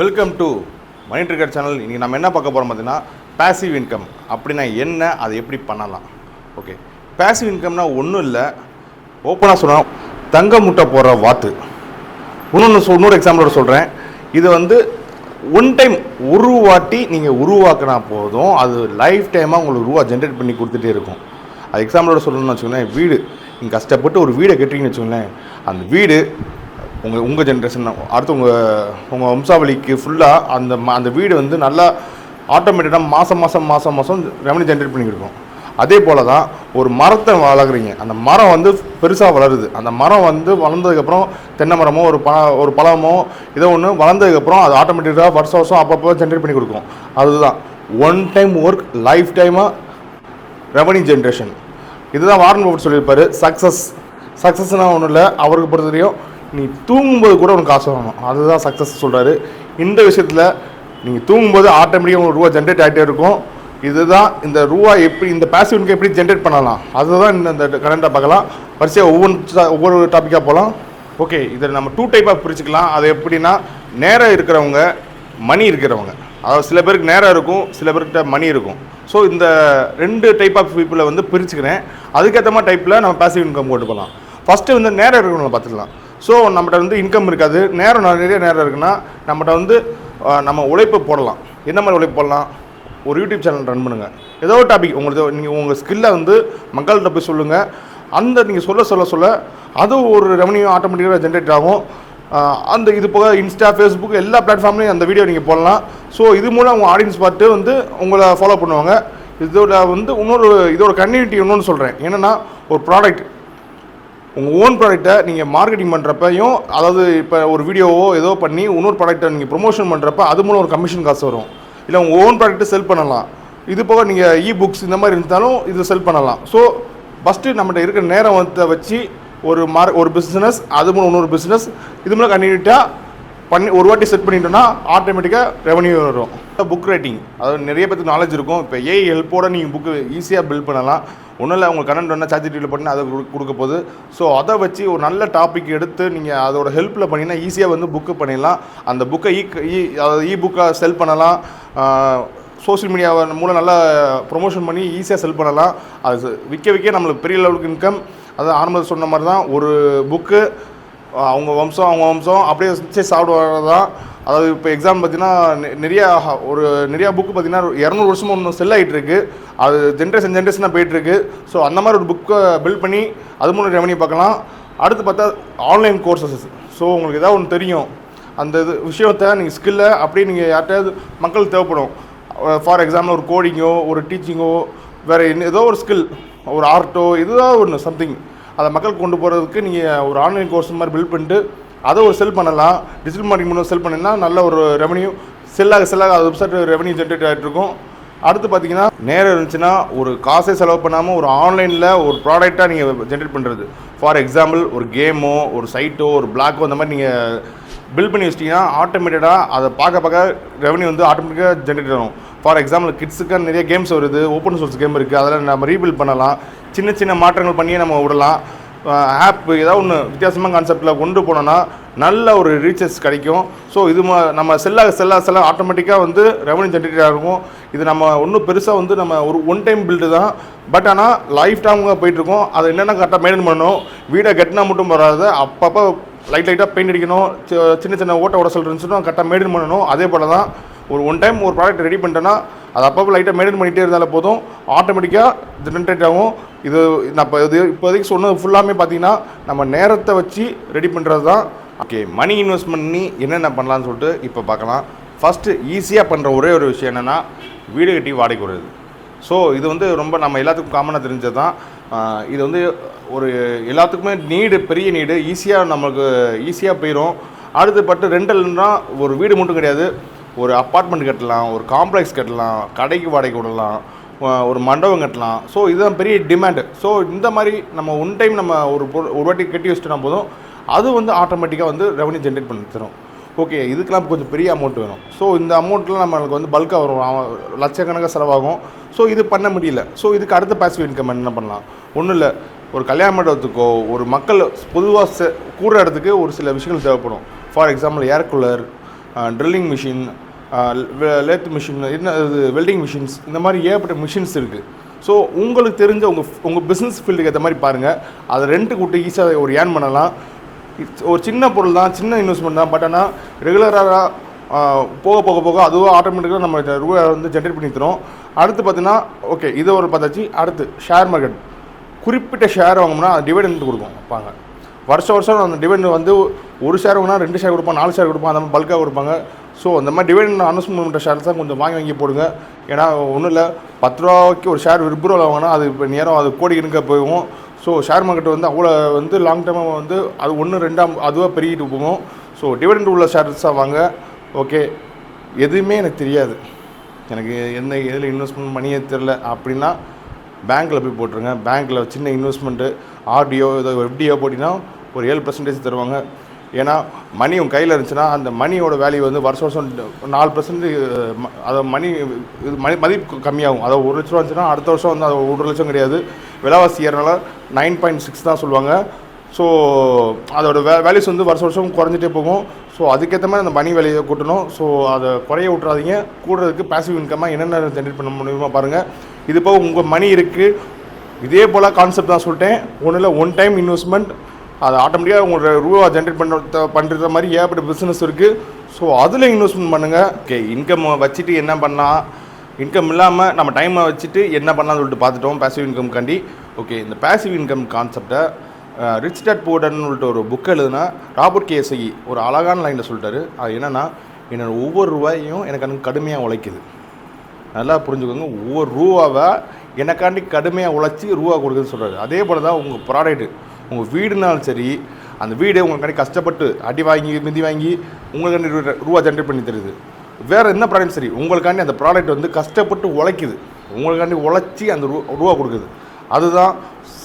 Welcome to money trigger channel இன்றைக்கி நம்ம என்ன பார்க்க போகிறோம் பார்த்தீங்கன்னா பேசிவ் இன்கம் அப்படின்னா என்ன? அதை எப்படி பண்ணலாம்? ஓகே பேசிவ் இன்கம்னா ஒன்றும் இல்லை. ஓப்பனாக சொல்லணும் தங்க முட்டை போடுற வாத்து. இன்னொன்று சொல் இன்னொரு எக்ஸாம்பிளோட சொல்கிறேன் இது வந்து ஒன் டைம் ஒரு வாட்டி நீங்கள் உருவாக்கினா போதும். அது லைஃப் டைமாக உங்களுக்கு ரூபா ஜென்ரேட் பண்ணி கொடுத்துட்டே இருக்கும். அது எக்ஸாம்பிளோட சொல்லணும்னு வச்சுக்கோங்களேன் வீடு. நீங்கள் கஷ்டப்பட்டு ஒரு வீடை கட்டுறீங்கன்னு வச்சுக்கோங்களேன் அந்த வீடு உங்கள் உங்கள் ஜென்ரேஷன் அடுத்து உங்கள் உங்கள் வம்சாவளிக்கு ஃபுல்லாக அந்த ம- அந்த வீடு வந்து நல்லா ஆட்டோமேட்டிக்காக மாதம் மாதம் மாதம் மாதம் ரெவன்யூ ஜென்ரேட் பண்ணி கொடுக்கும் அதே போல் தான் ஒரு மரத்தை வளர்க்குறீங்க. அந்த மரம் வந்து பெருசாக வளருது. அந்த மரம் வந்து வளர்ந்ததுக்கப்புறம் தென்னை மரமோ ஒரு ப ஒரு பழமோ ஏதோ ஒன்று வளர்ந்ததுக்கப்புறம் அது ஆட்டோமேட்டிக்காக வருஷம் வருஷம் அப்பப்போ ஜென்ரேட் பண்ணி கொடுக்கும். அதுதான். ஒன் டைம் ஒர்க் லைஃப் டைமாக ரெவன்யூ ஜென்ரேஷன் இதுதான் வாரன் பஃபட் சொல்லியிருப்பாரு. சக்ஸஸ் சக்ஸஸ்னால் ஒன்றும் இல்லை. அவருக்கு பொறுத்த வரையும் நீ தூங்கும்போது கூட உனக்கு காசு வரணும் அதுதான் சக்ஸஸ் சொல்கிறாரு இந்த விஷயத்தில் நீங்கள் தூங்கும்போது ஆட்டோமேட்டிக்காக உங்களுக்கு ரூபா ஜென்ரேட் ஆகிட்டே இருக்கும். இதுதான் இந்த ரூபா எப்படி இந்த பேசிவ் இன்கம் எப்படி ஜென்ரேட் பண்ணலாம்? அதுதான் இந்த இந்த கரண்ட்டாக பார்க்கலாம். வரிசையாக ஒவ்வொன்று ஒவ்வொரு டாப்பிக்காக போகலாம் ஓகே இதில் நம்ம டூ டைப்பாக பிரிச்சுக்கலாம். அது எப்படின்னா நேரம் இருக்கிறவங்க மணி இருக்கிறவங்க. அதாவது சில பேருக்கு நேரம் இருக்கும் சில பேர்கிட்ட மணி இருக்கும். ஸோ இந்த ரெண்டு டைப் ஆஃப் பீப்புளை வந்து பிரிச்சுக்கிறேன். அதுக்கேற்ற மாதிரி டைப்பில் நம்ம பேசிவ் இன்கம் கொண்டு போகலாம் ஃபஸ்ட்டு வந்து நேரம் இருக்கிறவங்களை பார்த்துக்கலாம். ஸோ நம்மகிட்ட வந்து இன்கம் இருக்காது. நேரம் நிறைய நேரம் இருக்குன்னா நம்மகிட்ட வந்து நம்ம உழைப்பு போடலாம். என்ன மாதிரி உழைப்பு போடலாம்? ஒரு யூடியூப் சேனல் ரன் பண்ணுங்கள் ஏதோ ஒரு டாபிக் உங்களுக்கு நீங்கள் உங்கள் ஸ்கில்லை வந்து மக்கள்கிட்ட போய் சொல்லுங்கள் அந்த நீங்கள் சொல்ல சொல்ல சொல்ல அது ஒரு ரெவன்யூ ஆட்டோமேட்டிக்காக ஜென்ரேட் ஆகும். அந்த இது போக இன்ஸ்டா ஃபேஸ்புக் எல்லா பிளாட்ஃபார்ம்லையும் அந்த வீடியோ நீங்கள் போடலாம். ஸோ இது மூலம் உங்கள் ஆடியன்ஸ் பார்த்து வந்து உங்களை ஃபாலோ பண்ணுவாங்க. இதோட வந்து இன்னொரு இதோட கன்யூனிட்டி இன்னொன்று சொல்கிறேன் என்னென்னா ஒரு ப்ராடக்ட் உங்கள் ஓன் ப்ராடக்ட்டை நீங்கள் மார்க்கெட்டிங் பண்ணுறப்பையும் அதாவது இப்போ ஒரு வீடியோவோ ஏதோ பண்ணி இன்னொரு ப்ராடக்ட்டை நீங்கள் ப்ரொமோஷன் பண்ணுறப்ப அது மூலம் ஒரு கமிஷன் காசு வரும். இல்லை உங்கள் ஓன் ப்ராடக்ட்டை செல் பண்ணலாம். இது போக நீங்கள் இ புக்ஸ் இந்த மாதிரி இருந்தாலும் இது செல் பண்ணலாம். ஸோ ஃபஸ்ட்டு நம்மகிட்ட இருக்கிற நேரம் வந்து வச்சு ஒரு மார் ஒரு பிஸ்னஸ் அது மூலம் இன்னொரு பிஸ்னஸ் இது மூலம் கண்டினியூட்டாக பண்ணி ஒரு வாட்டி செட் பண்ணிட்டோம்னா ஆட்டோமேட்டிக்காக ரெவன்யூ வரும். புக் ரைட்டிங் அதாவது நிறைய பேருக்கு நாலேஜ் இருக்கும். இப்போ ஏஐ ஹெல்ப்போட நீங்கள் புக்கு ஈஸியாக பில்ட் பண்ணலாம். ஒன்றும் இல்லை உங்கள் கரண்ட் என்ன சார்ஜ் டிவியில் பண்ணி அதை கொடுக்க போகுது. ஸோ அதை வச்சு ஒரு நல்ல டாபிக் எடுத்து நீங்கள் அதோட ஹெல்ப்பில் பண்ணிங்கன்னா ஈஸியாக வந்து புக்கு பண்ணிடலாம். அந்த புக்கை இ இ அதாவது புக்காக செல் பண்ணலாம். சோஷியல் மீடியா மூலம் நல்லா ப்ரொமோஷன் பண்ணி ஈஸியாக செல் பண்ணலாம். அது விற்க விற்க நம்மளுக்கு பெரிய லெவலுக்கு இன்கம் அது ஆரம்பத்தில் சொன்ன மாதிரி தான் ஒரு புக்கு அவங்க வம்சம் அவங்க வம்சம் அப்படியே வச்சு சாப்பிடுவாங்க தான் அதாவது இப்போ எக்ஸாம் பார்த்தீங்கன்னா நெ- நிறையா ஒரு நிறையா புக்கு பார்த்தீங்கன்னா இரநூறு வருஷமும் ஒன்று செல் ஆகிட்டு இருக்கு அது ஜென்ரேஷன் ஜென்ரேஷனாக போயிட்டுருக்கு. ஸோ அந்த மாதிரி ஒரு புக்கை பில்ட் பண்ணி அது மூலம் ரெவன்யூ பார்க்கலாம். அடுத்து பார்த்தா ஆன்லைன் கோர்சஸ் ஸோ உங்களுக்கு ஏதாவது ஒன்று தெரியும். அந்த இது விஷயத்தை நீங்கள் ஸ்கில்லை அப்படியே நீங்கள் யார்கிட்டயாவது மக்களுக்கு தேவைப்படும். ஃபார் எக்ஸாம்பிள் ஒரு கோடிங்கோ ஒரு டீச்சிங்கோ வேறு என்ன ஏதோ ஒரு ஸ்கில் ஒரு ஆர்ட்டோ இதுதான் ஒன்று சம்திங் அதை மக்கள் கொண்டு போகிறதுக்கு நீங்கள் ஒரு ஆன்லைன் கோர்ஸ் மாதிரி பில்ட் பண்ணிட்டு அதை ஒரு செல் பண்ணலாம். டிஜிட்டல் மார்க்கெட் மூலம் செல் பண்ணினா நல்ல ஒரு ரெவன்யூ செல்லாக செல்லாக அது வெப்சைட் ரெவன்யூ ஜென்ரேட் ஆகிட்டு இருக்கும். அடுத்து பார்த்தீங்கன்னா நேரம் இருந்துச்சுன்னா ஒரு காசே செலவு பண்ணாமல் ஒரு ஆன்லைனில் ஒரு ப்ராடக்டாக நீங்கள் ஜென்ரேட் பண்ணுறது ஃபார் எக்ஸாம்பிள் ஒரு கேமோ ஒரு சைட்டோ ஒரு பிளாக்கோ அந்த மாதிரி நீங்கள் பில் பண்ணி வச்சிட்டிங்கன்னா ஆட்டோமேட்டடாக அதை பார்க்க பார்க்க ரெவன்யூ வந்து ஆட்டோமேட்டிக்காக ஜென்ரேட் ஆகும். ஃபார் எக்ஸாம்பிள் கிட்ஸுக்கு நிறைய கேம்ஸ் வருது ஓப்பன் சோர்ஸ் கேம் இருக்குது அதெல்லாம் நம்ம ரீபில் பண்ணலாம். சின்ன சின்ன மாற்றங்கள் பண்ணியே நம்ம விடலாம். ஆப் ஏதாவது ஒன்று வித்தியாசமான கான்செப்டில் கொண்டு போனோன்னா நல்ல ஒரு ரீச்சஸ் கிடைக்கும். ஸோ இது ம- நம்ம செல்லாக செல்லாக செல்ல ஆட்டோமேட்டிக்காக வந்து ரெவன்யூ ஜென்ரேட்டாக இருக்கும். இது நம்ம ஒன்றும் பெருசாக வந்து நம்ம ஒரு ஒன் டைம் பில்டு தான். பட் ஆனால் லைஃப் டைமுங்க போயிட்டுருக்கோம் அதை என்னென்ன கரெக்டாக மெயின்டைன் பண்ணணும். வீடை கட்டினா மட்டும் வராது. அப்பப்போ லைட் லைட்டாக பெயிண்ட் அடிக்கணும். சின்ன சின்ன ஓட்ட உடசல் இருந்துச்சுன்னா கரெக்டாக மெயின்டைன் பண்ணணும். அதே போல் தான் ஒரு ஒன் டைம் ஒரு ப்ராடக்ட் ரெடி பண்ணிட்டேன்னா அது அப்பப்போ லைட்டாக மெயின்டைன் பண்ணிகிட்டே இருந்தாலே போதும். ஆட்டோமேட்டிக்காக ஜென்ரேட் ஆகும். இது நான் இப்போ இது இப்போதைக்கு சொன்னது ஃபுல்லாமே பார்த்தீங்கன்னா நம்ம நேரத்தை வச்சு ரெடி பண்ணுறது தான் ஓகே மணி இன்வெஸ்ட் பண்ணி என்னென்ன பண்ணலாம்னு சொல்லிட்டு இப்போ பார்க்கலாம் ஃபஸ்ட்டு ஈஸியாக பண்ணுற ஒரே ஒரு விஷயம் என்னென்னா வீடு கட்டி வாடகை வருது ஸோ இது வந்து ரொம்ப நம்ம எல்லாத்துக்கும் காமனாக தெரிஞ்சது தான் இது வந்து ஒரு எல்லாத்துக்குமே நீடு பெரிய நீடு ஈஸியாக நம்மளுக்கு ஈஸியாக போயிடும் அடுத்து பட்டு ரெண்டல்னால் ஒரு வீடு மட்டும் கிடையாது. ஒரு அப்பார்ட்மெண்ட் கட்டலாம் ஒரு காம்ப்ளெக்ஸ் கட்டலாம் கடைக்கு வாடகை விடலாம் ஒரு மண்டபம் கட்டலாம். ஸோ இதுதான் பெரிய டிமாண்டு ஸோ இந்த மாதிரி நம்ம ஒன் டைம் நம்ம ஒரு பொருள் ஒரு வாட்டி கட்டி வச்சுட்டோம்னா போதும். அது வந்து ஆட்டோமேட்டிக்காக வந்து ரெவன்யூ ஜென்ரேட் பண்ணி தரும். ஓகே இதுக்கெல்லாம் கொஞ்சம் பெரிய அமௌண்ட் வேணும். ஸோ இந்த அமௌண்ட்டில் நம்மளுக்கு வந்து பல்காக வரும். லட்சக்கணக்காக செலவாகும். ஸோ இது பண்ண முடியல. ஸோ இதுக்கு அடுத்த பாசிவ் இன்கம் என்ன பண்ணலாம்? ஒன்றும் இல்லை. ஒரு கல்யாண மண்டபத்துக்கோ ஒரு மக்கள் பொதுவாக கூடுற இடத்துக்கு ஒரு சில விஷயங்கள் தேவைப்படும். For example air cooler drilling machine lathe machine என்ன இது வெல்டிங் மிஷின்ஸ் இந்த மாதிரி ஏகப்பட்ட மிஷின்ஸ் இருக்குது ஸோ உங்களுக்கு தெரிஞ்ச உங்கள் உங்கள் பிஸ்னஸ் ஃபீல்டுக்கு ஏற்ற மாதிரி பாருங்கள் அதை ரெண்ட்டு கூட்டு ஈஸியாக ஒரு ஏர்ன் பண்ணலாம். ஒரு சின்ன பொருள் தான் சின்ன இன்வெஸ்ட்மெண்ட் தான். பட் ஆனால் ரெகுலராக போக போக போக அதுவும் ஆட்டோமேட்டிக்காக நம்ம ரூபா வந்து ஜென்ரேட் பண்ணி தரும் அடுத்து பார்த்தீங்கன்னா ஓகே இது ஒரு பார்த்தாச்சு. அடுத்து ஷேர் மார்க்கெட் குறிப்பிட்ட ஷேர் வாங்கினோம்னா அது டிவிடெண்ட் கொடுக்கும் வைப்பாங்க வருஷம் வருஷம் அந்த டிவிடெண்ட் வந்து ஒரு ஷேர் வாங்கினா ரெண்டு ஷேர் கொடுப்பாங்க நாலு ஷேர் கொடுப்பாங்க அந்த மாதிரி பல்காக கொடுப்பாங்க. ஸோ அந்த மாதிரி டிவிடெண்ட் அனௌன்ஸ்மெண்ட் பண்ணுற ஷேர்ஸ் தான் கொஞ்சம் வாங்கி வாங்கி போடுங்க. ஏன்னா ஒன்றும் இல்லை பத்து ரூபாய்க்கு ஒரு ஷேர் விற்பனை வாங்கினா அது இப்போ நேரம் அது கோடி கணக்காக போகும் ஸோ ஷேர் மார்க்கெட் வந்து அவ்வளோ வந்து லாங் டேர்மாக வந்து அது ஒன்று ரெண்டாம் அதுவாக பெருகிட்டு போகும். ஸோ டிவிடெண்ட் உள்ள ஷேர்ஸாக வாங்க. ஓகே எதுவுமே எனக்கு தெரியாது. எனக்கு எந்த எதில் இன்வெஸ்ட்மெண்ட் பண்ணியே தெரில அப்படின்னா பேங்க்கில் போய் போட்டுருங்க. பேங்க்கில் சின்ன இன்வெஸ்ட்மெண்ட்டு ஆர்டிஓ ஏதோ எஃப்டிஓ போட்டிங்கன்னா ஒரு ஏழு பர்சன்டேஜ் தருவாங்க. ஏன்னா மணி உங்கள் கையில் இருந்துச்சுன்னா அந்த மணியோட வேல்யூ வந்து வருஷம் வருஷம் நாலு பர்சன்ட் அதை மணி இது மணி மதிப்பு கம்மியாகும். அதை ஒரு லட்ச ரூபா இருந்துச்சுன்னா அடுத்த வருஷம் வந்து அது ஒரு லட்சம் கிடையாது. விலைவாசி ஏறனால நைன் பாயிண்ட் சிக்ஸ் தான் சொல்லுவாங்க. ஸோ அதோட வே வேல்யூஸ் வந்து வருஷம் வருஷம் குறைஞ்சிட்டே போகும். ஸோ அதுக்கேற்ற மாதிரி அந்த மணி வேலையை கூட்டணும். ஸோ அதை குறைய விட்றாதீங்க கூடுறதுக்கு பேசிவ் இன்கமாக என்னென்ன ஜென்ரேட் பண்ண முடியுமா பாருங்கள் இது போக உங்கள் மணி இருக்குது இதே போல் கான்செப்ட் தான் சொல்லிட்டேன். ஒன்றும் இல்லை ஒன் டைம் இன்வெஸ்ட்மெண்ட் அது ஆட்டோமேட்டிக்காக உங்களோட ரூபா ஜென்ரேட் பண்ண பண்ணுற மாதிரி ஏகப்பட்ட பிஸ்னஸ் இருக்குது ஸோ அதில் இன்வெஸ்ட்மெண்ட் பண்ணுங்கள் ஓகே இன்கம் வச்சுட்டு என்ன பண்ணலாம்? இன்கம் இல்லாமல் நம்ம டைமை வச்சுட்டு என்ன பண்ணலாம்னு சொல்லிட்டு பார்த்துட்டோம் பேசிவ் இன்கம் காண்டி. ஓகே இந்த பேசிவ் இன்கம் கான்செப்டை ரிச் டேட் போர்டன்னு சொல்லிட்டு ஒரு புக் எழுதுனா ராபர்ட் கேஎஸ்ஐ ஒரு அழகான லைனில் சொல்லிட்டாரு. அது என்னென்னா என்னோட ஒவ்வொரு ரூபாயும் எனக்கு கடுமையாக உழைக்குது. நல்லா புரிஞ்சுக்கோங்க. ஒவ்வொரு ரூபாவை எனக்காண்டி கடுமையாக உழைச்சி ரூபா கொடுக்குதுன்னு சொல்கிறாரு அதே போல் தான் உங்கள் ப்ராடக்ட்டு உங்கள் வீடுனாலும் சரி அந்த வீடு உங்களுக்காண்டி கஷ்டப்பட்டு அடி வாங்கி மிதி வாங்கி உங்களுக்காண்டி ரூபா ஜென்ரேட் பண்ணி தருது. வேறு என்ன ப்ராடக்ட் சரி உங்களுக்காண்டி அந்த ப்ராடக்ட் வந்து கஷ்டப்பட்டு உழைக்குது. உங்களுக்காண்டி உழைச்சி அந்த ரூ ரூபா கொடுக்குது. அதுதான்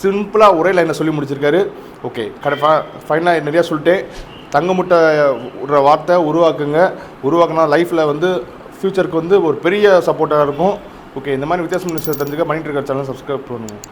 சிம்பிளாக ஒரே லைனில் சொல்லி முடிச்சிருக்காரு. ஓகே கடை ஃபைனலாக நிறையா சொல்லிட்டேன். தங்க முட்டை விடுற வார்த்தை உருவாக்குங்க. உருவாக்குனா லைஃப்பில் வந்து ஃப்யூச்சருக்கு வந்து ஒரு பெரிய சப்போர்ட்டாக இருக்கும். ஓகே இந்த மாதிரி வித்தியாசம் தெரிஞ்சுக்க பண்ணிட்டு இருக்கிற சேனல் சப்ஸ்கிரைப் பண்ணுங்கள்